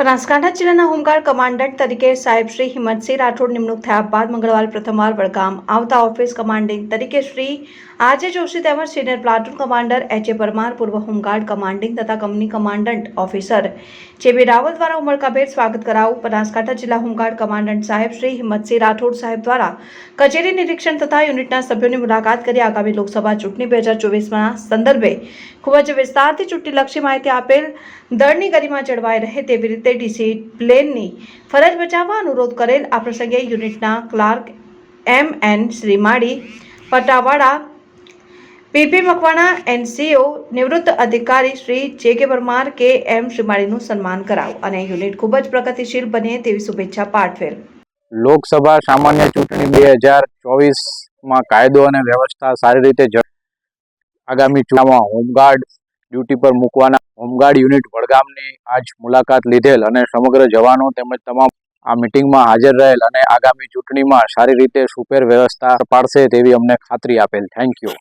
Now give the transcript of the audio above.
બનાસકાંઠા જિલ્લાના home guard commandant તરીકે સાહેબ શ્રી હિંમતસિંહ રાઠોડ નિમણૂક થયા બાદ મંગળવાર પ્રથમવાર વડગામ આવતા ઓફિસ કમાન્ડિંગ તરીકે શ્રી આજે જોશી તેમજ senior platoon commander H A Parmar, પૂર્વ હોમગાર્ડ કમાન્ડિંગ તથા company commandant officer J B Raval દ્વારા ઉમળકાભેર સ્વાગત કરાવું બનાસકાંઠા જિલ્લા હોમગાર્ડ કમાન્ડન્ટ સાહેબ શ્રી હિંમતસિંહ રાઠોડ સાહેબ દ્વારા કચેરી નિરીક્ષણ તથા યુનિટના સભ્યોની મુલાકાત કરી આગામી લોકસભા ચૂંટણી બે હજાર ચોવીસના સંદર્ભે ખૂબ જ વિસ્તારથી ચૂંટણીલક્ષી માહિતી આપેલ દળની ગરિમા જળવાઈ રહે તેવી રીતે ડિસિપ્લિનની ફરજ બચાવવા અનુરોધ કરેલ આ પ્રસંગે યુનિટના ક્લાર્ક એમ એન શ્રીમાળી પટાવાડા પીપી મકવાણા, એનસીઓ, નિવૃત્ત અધિકારી શ્રી જે કે પરમાર, કે એમ શ્રીમાળીનું સન્માન કરાવ અને યુનિટ ખૂબ જ પ્રગતિશીલ બને તેવી શુભેચ્છા પાઠવેલ. લોકસભા સામાન્ય ચૂંટણી બે હજાર ચોવીસમાં કાયદો અને વ્યવસ્થા સારી રીતે આગામી ચૂંટણીમાં હોમગાર્ડ ડ્યુટી પર મૂકવાના હોમગાર્ડ યુનિટ વડગામની આજ મુલાકાત લીધેલ અને સમગ્ર જવાનો તેમજ તમામ આ મિટિંગમાં હાજર રહેલ અને આગામી ચૂંટણીમાં સારી રીતે સુપેર વ્યવસ્થા પાડશે તેવી અમને ખાતરી આપેલ. Thank you